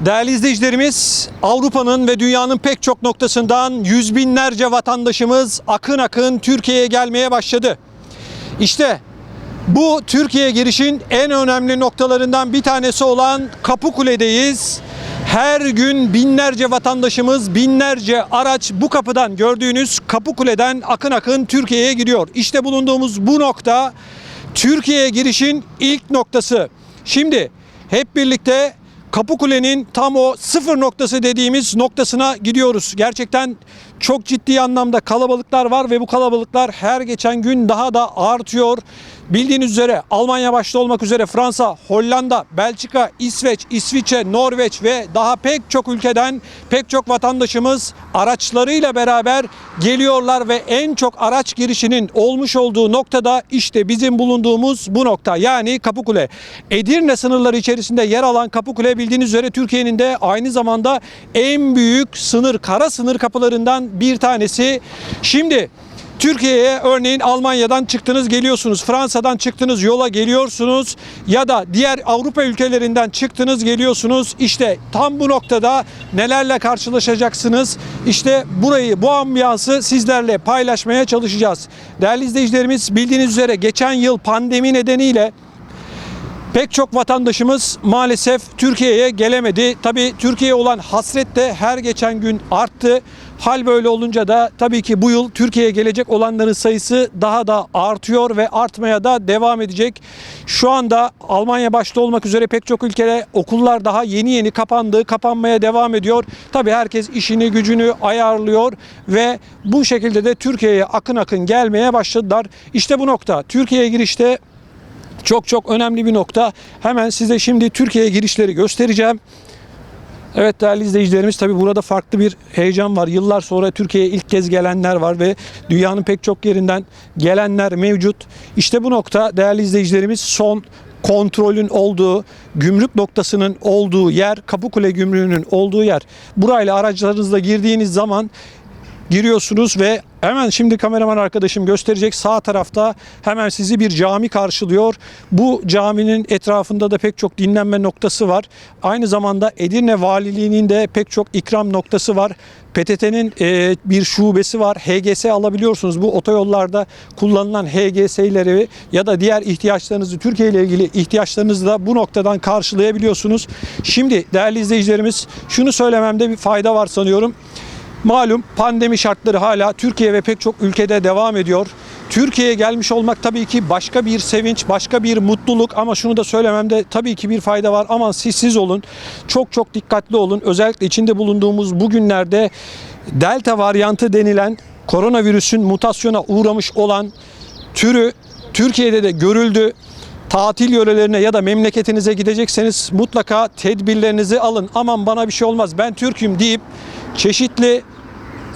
Değerli izleyicilerimiz, Avrupa'nın ve dünyanın pek çok noktasından yüz binlerce vatandaşımız akın akın Türkiye'ye gelmeye başladı. İşte bu Türkiye girişin en önemli noktalarından bir tanesi olan Kapıkule'deyiz. Her gün binlerce vatandaşımız, binlerce araç bu kapıdan gördüğünüz Kapıkule'den akın akın Türkiye'ye giriyor. İşte bulunduğumuz bu nokta Türkiye'ye girişin ilk noktası. Şimdi hep birlikte Kapıkule'nin tam o sıfır noktası dediğimiz noktasına gidiyoruz. Gerçekten çok ciddi anlamda kalabalıklar var ve bu kalabalıklar her geçen gün daha da artıyor. Bildiğiniz üzere Almanya başta olmak üzere Fransa, Hollanda, Belçika, İsveç, İsviçre, Norveç ve daha pek çok ülkeden pek çok vatandaşımız araçlarıyla beraber geliyorlar ve en çok araç girişinin olmuş olduğu noktada işte bizim bulunduğumuz bu nokta yani Kapıkule. Edirne sınırları içerisinde yer alan Kapıkule bildiğiniz üzere Türkiye'nin de aynı zamanda en büyük sınır kara sınır kapılarından bir tanesi. Şimdi Türkiye'ye örneğin Almanya'dan çıktınız geliyorsunuz, Fransa'dan çıktınız yola geliyorsunuz ya da diğer Avrupa ülkelerinden çıktınız geliyorsunuz. İşte tam bu noktada nelerle karşılaşacaksınız? İşte burayı, bu ambiyansı sizlerle paylaşmaya çalışacağız. Değerli izleyicilerimiz bildiğiniz üzere geçen yıl pandemi nedeniyle Pek çok vatandaşımız maalesef Türkiye'ye gelemedi. Tabii Türkiye'ye olan hasret de her geçen gün arttı. Hal böyle olunca da tabii ki bu yıl Türkiye'ye gelecek olanların sayısı daha da artıyor ve artmaya da devam edecek. Şu anda Almanya başta olmak üzere pek çok ülkede okullar daha yeni yeni kapandı, kapanmaya devam ediyor. Tabii herkes işini gücünü ayarlıyor ve bu şekilde de Türkiye'ye akın akın gelmeye başladılar. İşte bu nokta Türkiye'ye girişte çok çok önemli bir nokta. Hemen size şimdi Türkiye'ye girişleri göstereceğim. Evet değerli izleyicilerimiz tabi burada farklı bir heyecan var. Yıllar sonra Türkiye'ye ilk kez gelenler var ve dünyanın pek çok yerinden gelenler mevcut. İşte bu nokta değerli izleyicilerimiz son kontrolün olduğu, gümrük noktasının olduğu yer, Kapıkule Gümrüğü'nün olduğu yer. Burayla araçlarınızla girdiğiniz zaman giriyorsunuz ve hemen şimdi kameraman arkadaşım gösterecek sağ tarafta hemen sizi bir cami karşılıyor. Bu caminin etrafında da pek çok dinlenme noktası var. Aynı zamanda Edirne Valiliği'nin de pek çok ikram noktası var. PTT'nin e, bir şubesi var. HGS alabiliyorsunuz. Bu otoyollarda kullanılan HGS'leri ya da diğer ihtiyaçlarınızı Türkiye ile ilgili ihtiyaçlarınızı da bu noktadan karşılayabiliyorsunuz. Şimdi değerli izleyicilerimiz şunu söylememde bir fayda var sanıyorum. Malum pandemi şartları hala Türkiye ve pek çok ülkede devam ediyor. Türkiye'ye gelmiş olmak tabii ki başka bir sevinç, başka bir mutluluk ama şunu da söylememde tabii ki bir fayda var. Aman siz siz olun. Çok çok dikkatli olun. Özellikle içinde bulunduğumuz bu günlerde delta varyantı denilen koronavirüsün mutasyona uğramış olan türü Türkiye'de de görüldü tatil yörelerine ya da memleketinize gidecekseniz mutlaka tedbirlerinizi alın. Aman bana bir şey olmaz ben Türk'üm deyip çeşitli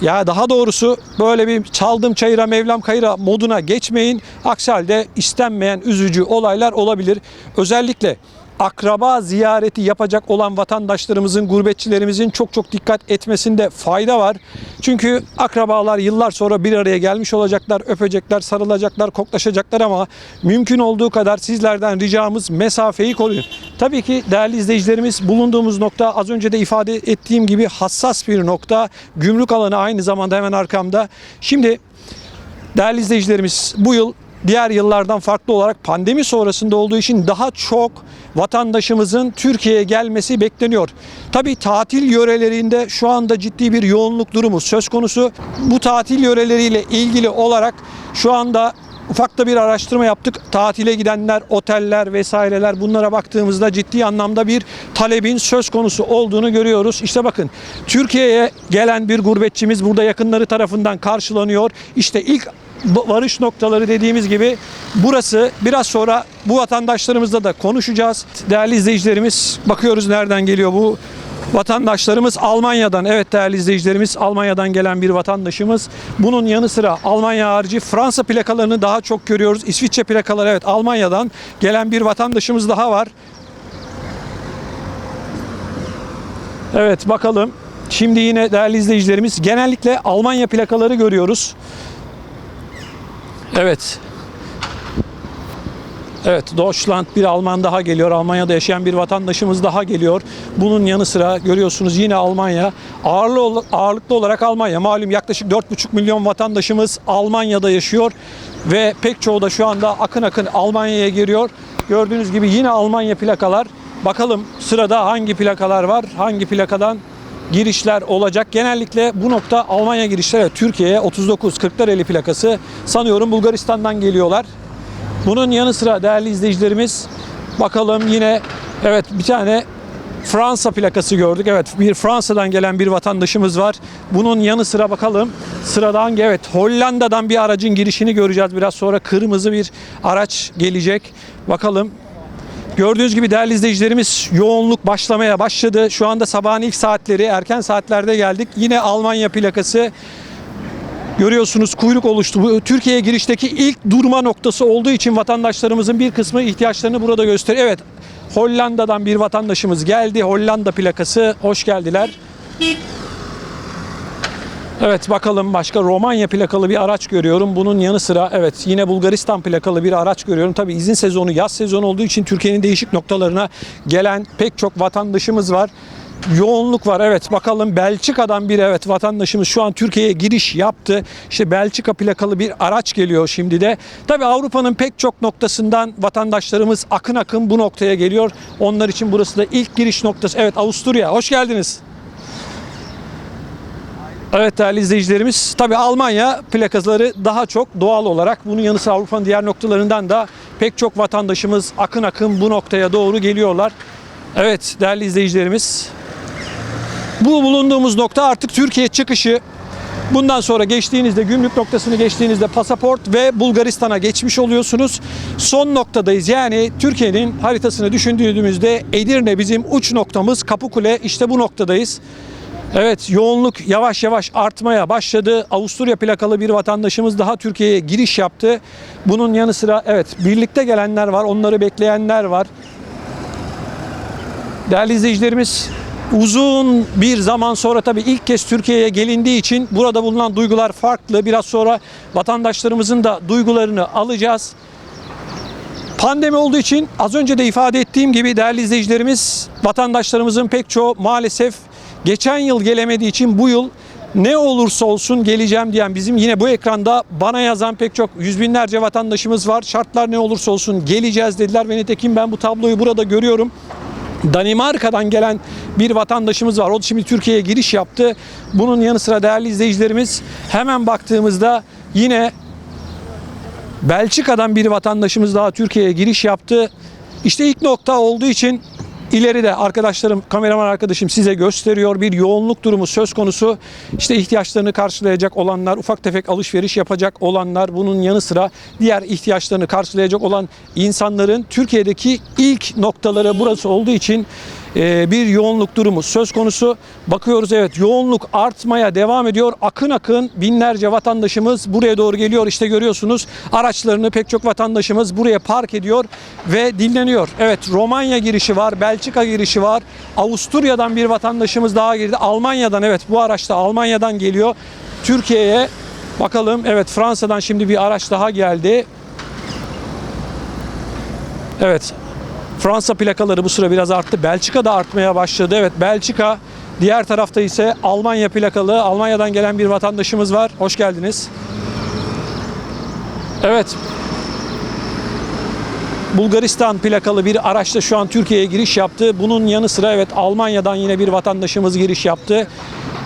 ya daha doğrusu böyle bir çaldım çayıra mevlam kayıra moduna geçmeyin. Aksi halde istenmeyen üzücü olaylar olabilir. Özellikle akraba ziyareti yapacak olan vatandaşlarımızın, gurbetçilerimizin çok çok dikkat etmesinde fayda var. Çünkü akrabalar yıllar sonra bir araya gelmiş olacaklar, öpecekler, sarılacaklar, koklaşacaklar ama mümkün olduğu kadar sizlerden ricamız mesafeyi koruyun. Tabii ki değerli izleyicilerimiz bulunduğumuz nokta az önce de ifade ettiğim gibi hassas bir nokta. Gümrük alanı aynı zamanda hemen arkamda. Şimdi değerli izleyicilerimiz bu yıl diğer yıllardan farklı olarak pandemi sonrasında olduğu için daha çok vatandaşımızın Türkiye'ye gelmesi bekleniyor. Tabii tatil yörelerinde şu anda ciddi bir yoğunluk durumu söz konusu. Bu tatil yöreleriyle ilgili olarak şu anda ufak da bir araştırma yaptık. Tatile gidenler, oteller vesaireler bunlara baktığımızda ciddi anlamda bir talebin söz konusu olduğunu görüyoruz. İşte bakın Türkiye'ye gelen bir gurbetçimiz burada yakınları tarafından karşılanıyor. İşte ilk varış noktaları dediğimiz gibi burası biraz sonra bu vatandaşlarımızla da konuşacağız. Değerli izleyicilerimiz bakıyoruz nereden geliyor bu vatandaşlarımız Almanya'dan. Evet değerli izleyicilerimiz Almanya'dan gelen bir vatandaşımız. Bunun yanı sıra Almanya harici Fransa plakalarını daha çok görüyoruz. İsviçre plakaları evet Almanya'dan gelen bir vatandaşımız daha var. Evet bakalım. Şimdi yine değerli izleyicilerimiz genellikle Almanya plakaları görüyoruz. Evet. Evet, Deutschland bir Alman daha geliyor. Almanya'da yaşayan bir vatandaşımız daha geliyor. Bunun yanı sıra görüyorsunuz yine Almanya. Ağırlı, ağırlıklı olarak Almanya. Malum yaklaşık 4,5 milyon vatandaşımız Almanya'da yaşıyor. Ve pek çoğu da şu anda akın akın Almanya'ya giriyor. Gördüğünüz gibi yine Almanya plakalar. Bakalım sırada hangi plakalar var? Hangi plakadan girişler olacak. Genellikle bu nokta Almanya girişleri Türkiye'ye 39 Kırklareli plakası sanıyorum Bulgaristan'dan geliyorlar. Bunun yanı sıra değerli izleyicilerimiz bakalım yine evet bir tane Fransa plakası gördük. Evet bir Fransa'dan gelen bir vatandaşımız var. Bunun yanı sıra bakalım sırada hangi evet Hollanda'dan bir aracın girişini göreceğiz. Biraz sonra kırmızı bir araç gelecek. Bakalım Gördüğünüz gibi değerli izleyicilerimiz yoğunluk başlamaya başladı. Şu anda sabahın ilk saatleri erken saatlerde geldik. Yine Almanya plakası Görüyorsunuz kuyruk oluştu. Bu Türkiye'ye girişteki ilk durma noktası olduğu için vatandaşlarımızın bir kısmı ihtiyaçlarını burada gösteriyor. Evet, Hollanda'dan bir vatandaşımız geldi. Hollanda plakası. Hoş geldiler. Evet bakalım başka Romanya plakalı bir araç görüyorum. Bunun yanı sıra evet yine Bulgaristan plakalı bir araç görüyorum. Tabi izin sezonu yaz sezonu olduğu için Türkiye'nin değişik noktalarına gelen pek çok vatandaşımız var. Yoğunluk var evet bakalım Belçika'dan bir evet vatandaşımız şu an Türkiye'ye giriş yaptı. İşte Belçika plakalı bir araç geliyor şimdi de. Tabi Avrupa'nın pek çok noktasından vatandaşlarımız akın akın bu noktaya geliyor. Onlar için burası da ilk giriş noktası. Evet Avusturya hoş geldiniz. Evet değerli izleyicilerimiz tabi Almanya plakaları daha çok doğal olarak bunun yanı sıra Avrupa'nın diğer noktalarından da pek çok vatandaşımız akın akın bu noktaya doğru geliyorlar. Evet değerli izleyicilerimiz bu bulunduğumuz nokta artık Türkiye çıkışı. Bundan sonra geçtiğinizde gümrük noktasını geçtiğinizde pasaport ve Bulgaristan'a geçmiş oluyorsunuz. Son noktadayız. Yani Türkiye'nin haritasını düşündüğümüzde Edirne bizim uç noktamız. Kapıkule işte bu noktadayız. Evet yoğunluk yavaş yavaş artmaya başladı. Avusturya plakalı bir vatandaşımız daha Türkiye'ye giriş yaptı. Bunun yanı sıra evet birlikte gelenler var, onları bekleyenler var. Değerli izleyicilerimiz uzun bir zaman sonra tabii ilk kez Türkiye'ye gelindiği için burada bulunan duygular farklı. Biraz sonra vatandaşlarımızın da duygularını alacağız. Pandemi olduğu için az önce de ifade ettiğim gibi değerli izleyicilerimiz vatandaşlarımızın pek çoğu maalesef geçen yıl gelemediği için bu yıl ne olursa olsun geleceğim diyen bizim yine bu ekranda bana yazan pek çok yüz binlerce vatandaşımız var. Şartlar ne olursa olsun geleceğiz dediler ve nitekim ben bu tabloyu burada görüyorum. Danimarka'dan gelen bir vatandaşımız var. O şimdi Türkiye'ye giriş yaptı. Bunun yanı sıra değerli izleyicilerimiz hemen baktığımızda yine Belçika'dan bir vatandaşımız daha Türkiye'ye giriş yaptı. İşte ilk nokta olduğu için ileride arkadaşlarım, kameraman arkadaşım size gösteriyor bir yoğunluk durumu söz konusu. İşte ihtiyaçlarını karşılayacak olanlar, ufak tefek alışveriş yapacak olanlar, bunun yanı sıra diğer ihtiyaçlarını karşılayacak olan insanların Türkiye'deki ilk noktaları burası olduğu için e, bir yoğunluk durumu söz konusu. Bakıyoruz evet yoğunluk artmaya devam ediyor. Akın akın binlerce vatandaşımız buraya doğru geliyor. İşte görüyorsunuz araçlarını pek çok vatandaşımız buraya park ediyor ve dinleniyor. Evet Romanya girişi var, Belçika girişi var. Avusturya'dan bir vatandaşımız daha girdi. Almanya'dan evet bu araçta Almanya'dan geliyor. Türkiye'ye bakalım evet Fransa'dan şimdi bir araç daha geldi. Evet Fransa plakaları bu sıra biraz arttı. Belçika da artmaya başladı. Evet Belçika. Diğer tarafta ise Almanya plakalı. Almanya'dan gelen bir vatandaşımız var. Hoş geldiniz. Evet. Bulgaristan plakalı bir araçla şu an Türkiye'ye giriş yaptı. Bunun yanı sıra evet Almanya'dan yine bir vatandaşımız giriş yaptı.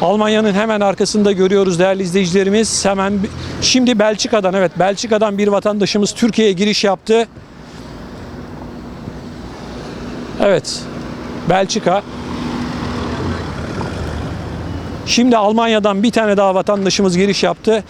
Almanya'nın hemen arkasında görüyoruz değerli izleyicilerimiz. Hemen şimdi Belçika'dan evet Belçika'dan bir vatandaşımız Türkiye'ye giriş yaptı. Evet. Belçika. Şimdi Almanya'dan bir tane daha vatandaşımız giriş yaptı.